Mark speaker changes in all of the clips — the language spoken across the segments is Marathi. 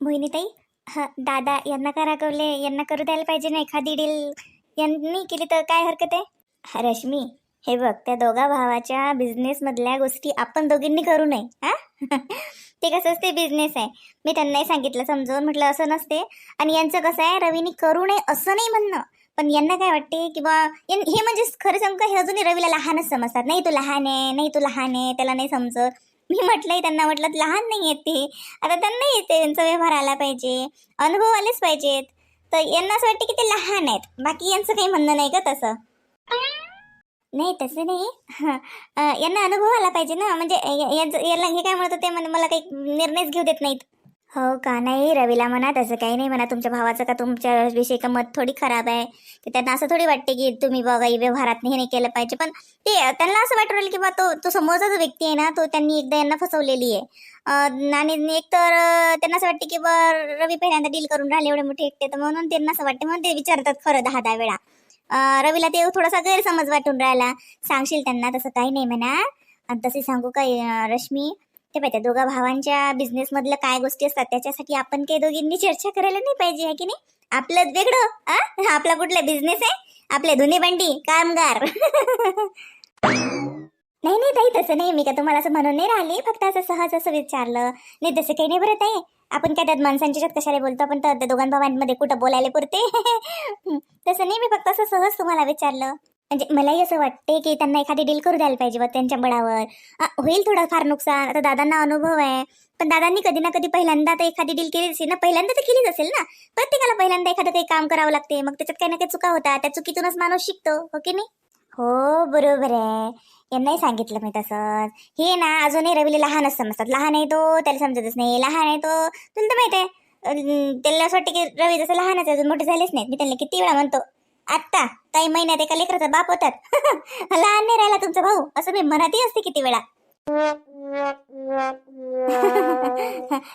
Speaker 1: मोहिनीताई हा दादा यांना का रागवले? यांना करू द्यायला पाहिजे ना एखादी डील यांनी केली तर काय हरकत आहे? हा, रश्मी हे बघ त्या दोघा भावाच्या बिझनेसमधल्या गोष्टी आपण दोघींनी करू नये हा? ते कसं असते बिझनेस आहे. मी त्यांनाही सांगितलं समजावून म्हटलं असं नसते. आणि यांचं कसं आहे रवीनी करू नये असं नाही म्हणणं. पण यांना काय वाटते की बा हे म्हणजे खरं सांगू का हे अजूनही रवीला लहानच समजतात. नाही तू लहान आहे नाही तू लहान आहे त्याला नाही समजत. मी म्हटलंय त्यांना म्हटलं लहान नाही येते ते. आता त्यांना येते त्यांचा व्यवहार आला पाहिजे. अनुभव आलेच पाहिजेत. तर यांना असं वाटते की ते लहान आहेत. बाकी यांचं काही म्हणणं नाही का तसं? नाही तसं नाही. हां. यांना अनुभव आला पाहिजे ना. म्हणजे याला हे काय म्हणत होते? म्हणे मला काही निर्णयच घेऊ देत नाहीत. हो का? नाही रवीला म्हणा तसं काही नाही म्हणा. तुमच्या भावाचं का तुमच्या विषयी का मत थोडी खराब आहे? की त्यांना असं थोडी वाटते की तुम्ही बघा व्यवहारात हे नाही केलं पाहिजे. पण ते त्यांना असं वाटू राहील की बा तो तो समोरचा जो व्यक्ती आहे ना तो त्यांनी एकदा यांना फसवलेली आहे. आणि एक तर त्यांना असं वाटते की बा रवी पहिल्यांदा डील करून राहिले एवढे मोठे एकटे. तर म्हणून त्यांना असं वाटते म्हणून ते विचारतात खरं दहा दहा वेळा. रवीला ते थोडासा गैरसमज वाटून राहिला. सांगशील त्यांना तसं काही नाही म्हणा. आणि तसे सांगू का रश्मी? ते पाहिजे दोघा भावांच्या बिझनेस काय गोष्टी असतात त्याच्यासाठी आपण काही दोघींनी चर्चा करायला नाही पाहिजे आहे की नाही? आपलं वेगळं आपला कुठला बिझनेस आहे? आपले धुनी बंडी कामगार. नाही नाही ताई तसं नाही मी का तुम्हाला असं म्हणून नाही राहिली फक्त असं सहज असं विचारलं. नाही तसं काही नाही बरं ताई. आपण काय त्यात माणसांच्या कशाला बोलतो आपण तर त्या दोघां भावांमध्ये कुठं बोलायला पुरते. तसं नाही मी फक्त असं सहज तुम्हाला विचारलं. म्हणजे मलाही असं वाटते की त्यांना एखादी डील करू द्यायला पाहिजे बा त्यांच्या बळावर. होईल थोडंफार नुकसान आता दादांना अनुभव आहे. पण दादांनी कधी ना कधी पहिल्यांदा तर एखादी डील केली असेल ना पहिल्यांदा तर केलीच असेल ना. प्रत्येकाला पहिल्यांदा एखादं काही काम करावं लागते मग त्याच्यात काही ना काही चुका होतात त्या चुकीतूनच माणूस शिकतो हो की नाही? हो बरोबर आहे. यांनाही सांगितलं मी तसंच. हे ना अजूनही रवीला लहानच समजतात. लहान आहे तो त्याला समजतच नाही. लहान आहे तो तुला तर माहीत आहे. त्याला असं वाटतं की रवी जसं लहानच अजून मोठे झालेच नाहीत. मी त्यांना किती वेळा म्हणतो आत्ता काही महिन्यात एका लेकराचा बाप होतात. लहान नाही राहिला तुमचा भाऊ. असं मी मनातही असते किती वेळा.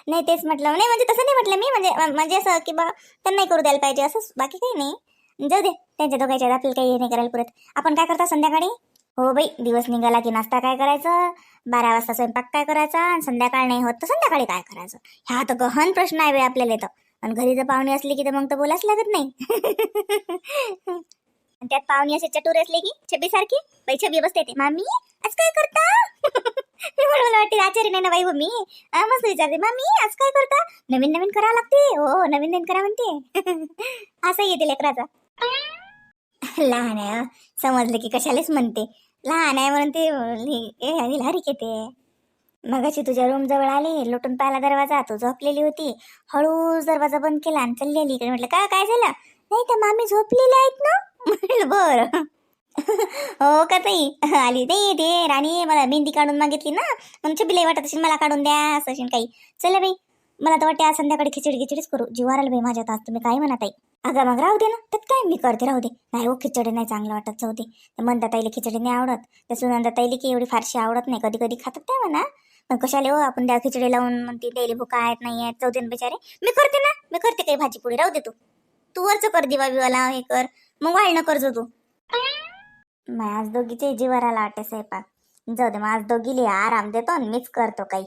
Speaker 1: नाही तेच म्हटलं. नाही म्हणजे तसं नाही म्हटलं मी. म्हणजे म्हणजे असं की बा त्यांनाही करू द्यायला पाहिजे. असं बाकी काही नाही. जाऊ दे. त्यांच्या दोघांच्या आपल्याला काही हे नाही करायला पुरत. आपण काय करता संध्याकाळी? हो बाई दिवस निघाला की नाश्ता काय करायचं? बारा वाजता स्वयंपाक काय करायचा? आणि संध्याकाळ नाही होत तर संध्याकाळी काय करायचं? ह्या तर गहन प्रश्न आहे बे आपल्याला तर. आणि घरी जर पाहुणे असले की तर मग तर बोलाच लागत नाही. आणि त्यात पाहुणे असे चटूर असले की छबी सारखी बाई छबी बसते येते मामी आज काय करता? मी म्हणून मला वाटते आचार्य नाही ना बाई मम्मी. मी मस्त विचारते मामी आज काय करता? नवीन नवीन करावं लागते. हो, हो नवीन नवीन करा म्हणते. असं येते लेकराचा. लहान आहे समजलं की कशालाच म्हणते. लहान आहे म्हणून ते हरिक येते. मगाशी तुझ्या रूम जवळ आले लोटून पाहिला दरवाजा तू झोपलेली होती. हळूच दरवाजा बंद केला आणि चाललेली इकडे. म्हटलं का काय झालं? नाही तर मामी झोपलेली आहेत ना? म्हटलं बरं. हो का ताई? आली. ते ते राणी मला मेहंदी काढून मागितली ना. मग छबिलाई वाटत असेल मला काढून द्या असं असेल काही. चला बाई. मला तर वाटते आज संध्याकाळी खिचडी खिचडीच करू. जीवाराला बाई माझ्या आज. तुम्ही काय म्हणा ताई? अगं मग राहू दे ना. त्यात काय मी करते राहू दे. नाही हो खिचडी नाही चांगलं वाटत जाऊ दे. तर म्हणता ताईला खिचडी नाही आवडत. तसं सुनंदा ताईली की एवढी फारशी आवडत नाही. कधी कधी खातात काय म्हणा. कशाले हो आपण द्या खिचडी लावून म्हणते डेली भुका आहेत नाही आहेत जाऊ दे बिचारे. मी करते ना मी करते काही भाजी पोळी राहू दे तू. तू वरचं कर दिवा बिवाला हे कर. मग वाढणं करजो तू. मग आज दोघीचे जीवाराला वाटते स्वयंपाक. जाऊ दे मग आज दोघीले आराम देतो आणि मीच करतो काही.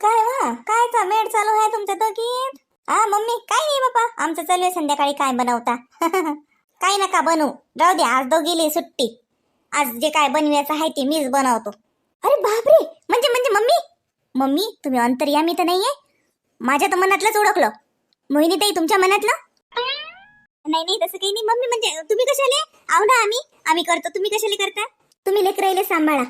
Speaker 1: काय वा काय चा मेड चालू आहे तुमच्या दोघीत? हा मम्मी काय नाही बापा आमचं चालू आहे संध्याकाळी काय बनवता? काही नका बनवू जाऊ दे आज दोघीले सुट्टी. आज जे काय बनवायचं आहे ते मीच बनवतो. अरे बापरे! म्हणजे म्हणजे मम्मी? मम्मी तुम्ही अंतर्यामी तर नाहीये? माझ्या तर मनातलंच ओळखलं. मोहिनी ताई तुमच्या मनातलं? नाही नाही तसं काही नाही. मम्मी म्हणजे तुम्ही कशाले? आहो ना आम्ही. आम्ही करतो. तुम्ही कशाले करता? तुम्ही लेकराईले सांभाळा.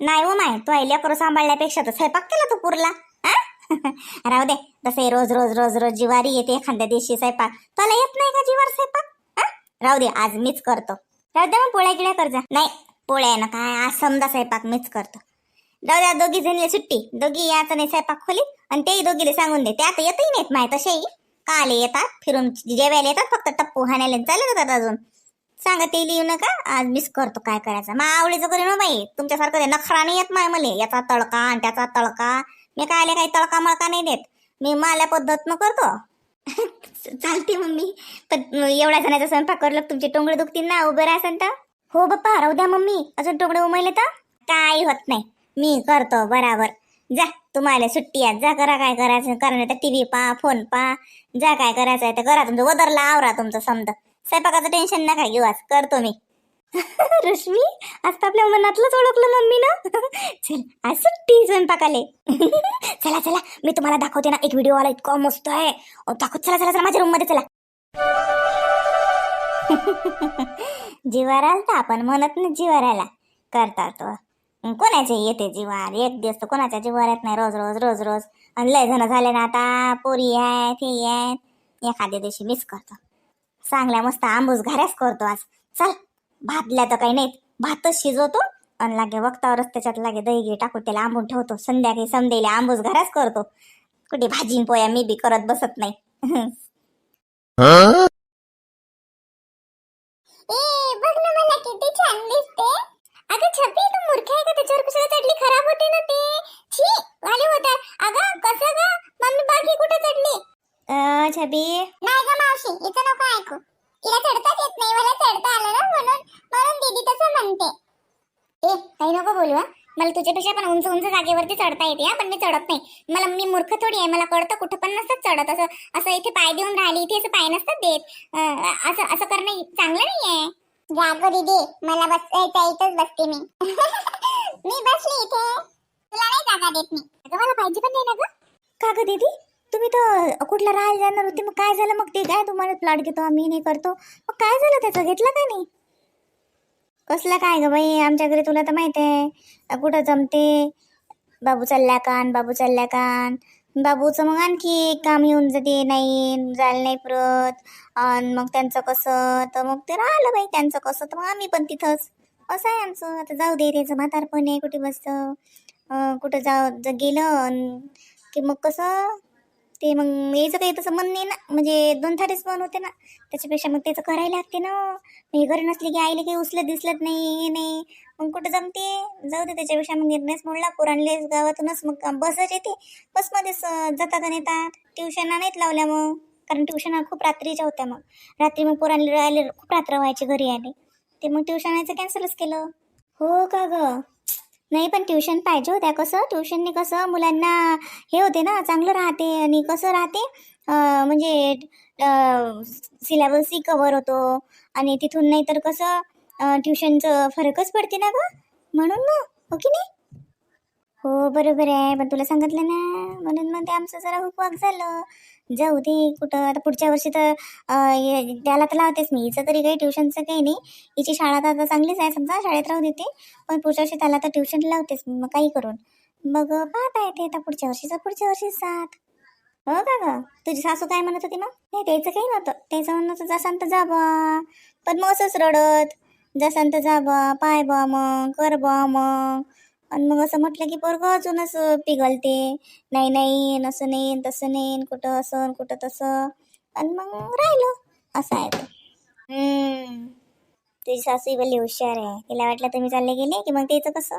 Speaker 1: नाही हो माय. तो करू सांभाळण्यापेक्षा तर स्वयंपाक केला तो पुरला. हा? राहू दे. तसे रोज रोज रोज रोज जिवारी येते एखाद्या दिवशी स्वयंपाक. तुला येत नाही का जिवार स्वयंपाक? हा? राहू दे आज मीच करतो. राहू दे मग पोळ्या गिळ्या करजा नाही पोळ्या ना काय आज समजा स्वयंपाक मीच करतो. जाऊ द्या दोघी जणले सुट्टी. दोघी यायचं नाही स्वयंपाक खोलीत आणि तेही दोघीले सांगून दे ते आता येतही नाहीत माहीत तसेही. काले येतात फिरून जेवायला येतात फक्त टप्पू हाणायला चालत होतात अजून. सांगा ते लिहू नका. आज मिस करतो काय करायचं. मग आवडीचं करू ना हो बाई. तुमच्यासारखं ते नखरा नाही येत माय मले. याचा तळका आणि त्याचा तळका. मी काय काही तळका मळका नाही देत. मी माल्या पद्धतनं करतो. चालते मम्मी. पण एवढ्या जणांचा स्वयंपाक करलं तुमचे टोंगडे दुखतील ना. उभे राहसन तर. हो बाप्पा राहू द्या मम्मी. अजून टोंगडे उमळले तर? काही होत नाही. मी करतो बराबर. जा तुम्हाला सुट्टी आहे. जा करा काय करायचं. करा नाही तर टीव्ही पा फोन पा. जा काय करायचं आहे तर करा तुमचं. वदरला आवरा तुमचं समजा. स्वयंपाकाचं टेन्शन नका घेऊ आज. करतो मी. रश्मी आज तर आपल्या मनातलंच ओळखलं मम्मी ना. चल आज सुट्टी स्वयंपाकाले. चला चला. मी तुम्हाला दाखवते ना एक व्हिडिओ आला इतका मस्त आहे. अहो, दाखव. चला चला चला माझ्या रूममध्ये चला. जीवार तर आपण म्हणत ना जीवार करतात करता कोणाचे येते जीवार? एक दिवस तर कोणाच्या जीवार येत नाही रोज रोज रोज रोज. आणि लय जण झाले ना आता पोरी आहेत हे आहेत. एखाद्या दिवशी मिस करतो. चांगल्या मस्त आंबूस घाऱ्याच करतो आज. चल भातल्या तर काही नाहीत. भातच शिजवतो आणि लागे वक्तावरच त्याच्यात लागे दही घे टाकून त्याला आंबून ठेवतो. संध्याकाळी समदेले आंबूस घराच करतो. कुठे भाजी पोया मी बी करत बसत नाही. ए बघ ना मला किती छान दिसते अगं छपी तू मूर्ख आहे का त्याच्यावर कशाला चढली खराब होते ना ते छी वाले होतात अगं कसं ग मम्मी बाकी कुठे चढली छबी.
Speaker 2: नाही ग मावशी इथं नको ऐकू. तिला चढताच येत नाही मला चढता आलं ना म्हणून म्हणून दीदी तसं म्हणते.
Speaker 1: ए काही नको बोलू हा. मला तुझ्यापेक्षा पण उंच उंच जागेवरती चढता येते हा पण मी चढत नाही. मला मी मूर्ख थोडी आहे मला कळतं कुठं पण नसतात चढत. असं असं इथे पाय देऊन राहिली इथे असं पाय नसतात देत. अं, असं असं करणं चांगलं नाही आहे.
Speaker 2: जागो दीदी मला बसायचं इथंच बसते मी. मी बसली इथे. तुला नाही जागा देत मी.
Speaker 1: अगं मला पाहिजे पण नाही ना ग. का ग दीदी? तुम्ही तर कुठला राहायला जाणार होते मग काय झालं? मग ते काय तुम्हाला प्लॉट घेतो आम्ही नाही करतो. मग काय झालं त्याचं? घेतलं का नाही? कसलं काय ग बाई? आमच्या घरी तुला तर माहिती आहे. कुठं जमते? बाबू चालल्या कान बाबू चालल्या कान. बाबूचं मग आणखी एक काम येऊन जाते नाही जायला नाही परत. आणि मग त्यांचं कसं? तर मग ते राहिलं बाई त्यांचं कसं? तर मग आम्ही पण तिथंच. असं आहे आमचं. आता जाऊ दे त्याचं म्हातारपण आहे कुठे बसतं. कुठं जाऊ गेलं की मग कसं? ते मग यायचं काही तसं मन नाही ना म्हणजे दोन थारीच मन होते ना त्याच्यापेक्षा मग त्याचं करायला लागते ना. मी घरी नसली की आईले काही उचलत दिसलत नाही हे नाही. मग कुठं जमते? जाऊ दे त्याच्यापेक्षा. मग निर्णयच मोडला. पुराणले गावातूनच मग बसच येते. बसमध्येच जातात आणि येतात ट्युशना नाहीत लावल्या मग. कारण ट्युशन खूप रात्रीच्या होत्या मग. रात्री मग पोरांनी राहिले खूप रात्र व्हायची घरी आले. ते मग ट्युशनाचं कॅन्सलच केलं. हो का गं? नाही पण ट्युशन पाहिजे होत्या कसं? ट्युशनने कसं मुलांना हे होते ना चांगलं राहते आणि कसं राहते? म्हणजे सिलेबसही कवर होतो आणि तिथून नाही तर कसं ट्युशनचं फरकच पडते ना गं? म्हणून ना हो की नाही? हो बरोबर आहे. पण तुला सांगितलं ना म्हणून मग ते आमचं जरा हुकवाक झालं. जाऊ दे कुठं? आता पुढच्या वर्षी तर त्याला तर लावतेच मी. हिचं तरी काही ट्युशनचं काही नाही. हिची शाळा तर आता चांगलीच आहे. समजा शाळेत राहू देते. पण पुढच्या वर्षी त्याला तर ट्युशन लावतेच मी, मग काही करून. मग पाहता येते आता पुढच्या वर्षीचं पुढच्या वर्षी साथ हो का ग? तुझी सासू काय म्हणत होती मग? नाही त्याचं काही नव्हतं. त्याचं म्हणणं होतं जसांत तर जा बा. पण मग असंच रडत जसांत जा बा. पाय बा मग. कर बा मग. आणि मग असं म्हटलं की पोरगं अजूनच पिघलते. नाही नाही असं नाही तसं नाही कुठं असं कुठं तसं. आणि मग राहिलं. असं आहे. तुझी सासू बल्ली हुशार आहे. तिला वाटलं तुम्ही चालले गेले की मग त्याचं कसं?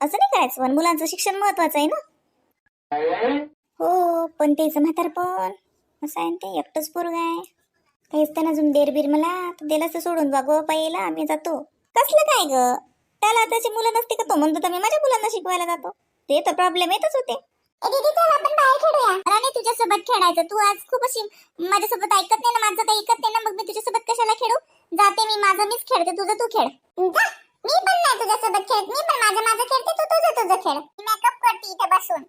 Speaker 1: असं नाही करायचं. पण मुलांचं शिक्षण महत्वाचं आहे ना. हो पण त्याचं म्हातार पण. असं आहे ते. एकटंच पोरग आहे. काहीच त्यानं अजून देर बीर मला. तर दिलं तर सोडून. बा गो पाहिला आम्ही जातो. कसलं काय ग? त्याला त्याची मुलं नसते का तो? म्हणतो तर मी माझ्या मुलांना शिकवायला जातो. ते तर प्रॉब्लेम येतच होते.
Speaker 2: दीदी चल आपण बाहेर खेळूया.
Speaker 1: राणी तुझ्यासोबत खेळायचं. तू आज खूप अशी माझ्यासोबत ऐकत नाही ना माझं काही ऐकत नाही ना मग मी तुझ्यासोबत कशाला खेळू? जाते मी माझं मीच खेळते तुझं तू खेळ.
Speaker 2: जा मी पण नाही तुझ्यासोबत खेळत मी पण माझं माझं खेळते तू तुझं तुझं खेळ. मी मेकअप करते इथे बसून.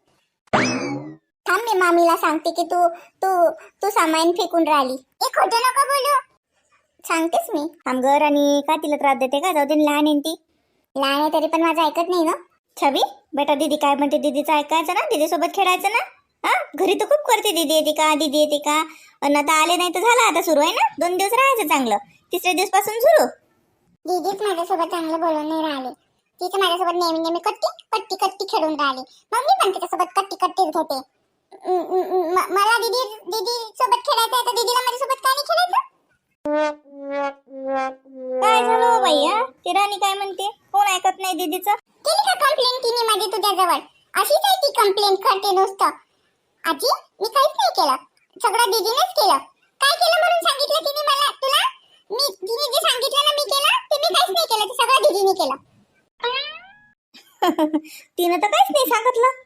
Speaker 2: थांब मी मामीला सांगते की तू तू तू सामान फेकून राहिली. हे खोटं नको बोलू. सांगतेस मी.
Speaker 1: आमगर आणि का तिला त्रास देते का? जाऊ दे लहान आहे ती.
Speaker 2: लहान आहे तरी पण माझं ऐकत नाही ना
Speaker 1: छबी बेटा दीदी काय म्हणते दीदीचं ऐकायचं ना? दीदीसोबत खेळायचं ना? हा? घरी तर खूप करते दीदी येते का? दीदी येते का? अन आता आले नाही तर झालं आता सुरू आहे ना? दोन दिवस राहायचं चांगलं. तिसऱ्या दिवसपासून सुरू.
Speaker 2: दीदीच माझ्यासोबत चांगलं बोलून नाही राहिली. तर माझ्यासोबत नेहमी नेहमी कट्टी कट्टी कट्टी खेळून राहिली. मग मी पण तिच्यासोबत कट्टी कट्टीच घेते मला दीदी दीदी सोबत खेळायचं आहे तर दीदीला माझ्यासोबत काय नाही खेळायचं?
Speaker 1: ती राणी काय म्हणते? कोण ऐकत नाही दीदीचं?
Speaker 2: केली का कंप्लेंट तिने माझी तुझ्याजवळ? अशीच आहे ती कंप्लेंट करते नुसतं. आजी मी काहीच नाही केलं. सगळं दीदीनेच केलं. काय केलं म्हणून सांगितलं तिने मला तुला? मी तिने जे सांगितलं ना मी केलं ते मी काहीच नाही केलं ते सगळं दीदीने केलं.
Speaker 1: तिनं तर काहीच नाही सांगितलं.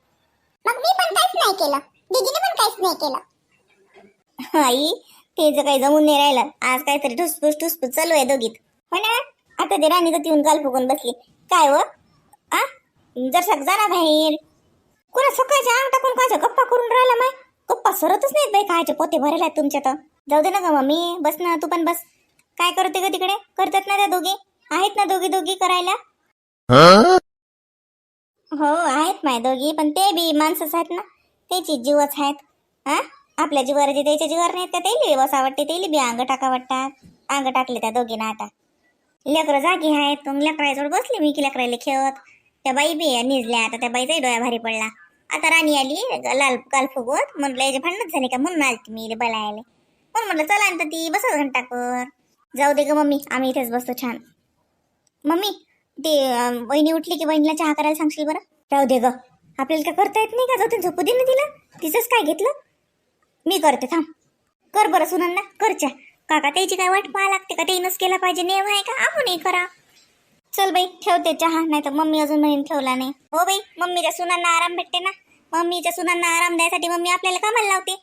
Speaker 2: मग मी पण काहीच नाही केलं. दीदीने पण काहीच नाही केलं.
Speaker 1: आई ते जर काही जमून नाही राहिलं आज काहीतरी ठुसफुस ठुसफुस चालू आहे दोघीत. हो ना? आता ते राणी तर येऊन काल फुगून बसली. काय व? आ? जर जरा बाहेर. कोणा सकाळच्या अंग टाकून कायच्या गप्पा करून राहिला माय? गप्पा सरतच नाहीत बाई कायचे पोते भरले आहेत तुमच्या तर. जाऊ दे ना ग मम्मी बस ना तू पण बस. काय करते ग तिकडे? करतात ना त्या दोघी? आहेत ना दोघी दोघी करायला? हो आहेत माय दोघी पण ते बी माणसंच आहेत ना. त्याची जीवच आहेत. हा आपल्या जीवावर जे त्याच्या जीवावर नाहीत का तेली बस आवडते तेली बी अंग टाका वाटतात. अंग टाकले त्या दोघींना आता. लेकरं जागी आहेत. मग लेकरायजवळ बसली मी की लेकराला खेळत. त्या बाई बी निजल्या. आता त्या बाईचाही डोळ्या भारी पडला. आता राणी आली लाल काल फुगवत. म्हणलं याचे भांडणच झाले का? म्हणून आली मी बलायला पण म्हटलं चला ना ती बसत घंटाकर जाऊ दे ग मम्मी आम्ही इथेच बसतो छान. मम्मी ते बहिणी उठली की बहिणीला चहा करायला सांगशील बरं? राहू दे ग. आपल्याला काय करता येत नाही का जाऊ ते झोपू दे ना तिला. तिचंच काय घेतलं? मी करते थांब. कर बरं सुनंदा कर चहा. काका त्याची काय वाट पाहा लागते का? तेनच केला पाहिजे नेम आहे का? आपणही करा. चल बाई ठेवते चहा नाही तर मम्मी अजून म्हणून ठेवला नाही. हो बाई मम्मीच्या सुनांना आराम भेटते ना? मम्मीच्या सुनांना आराम द्यायसाठी मम्मी आपल्याला कामाला लावते.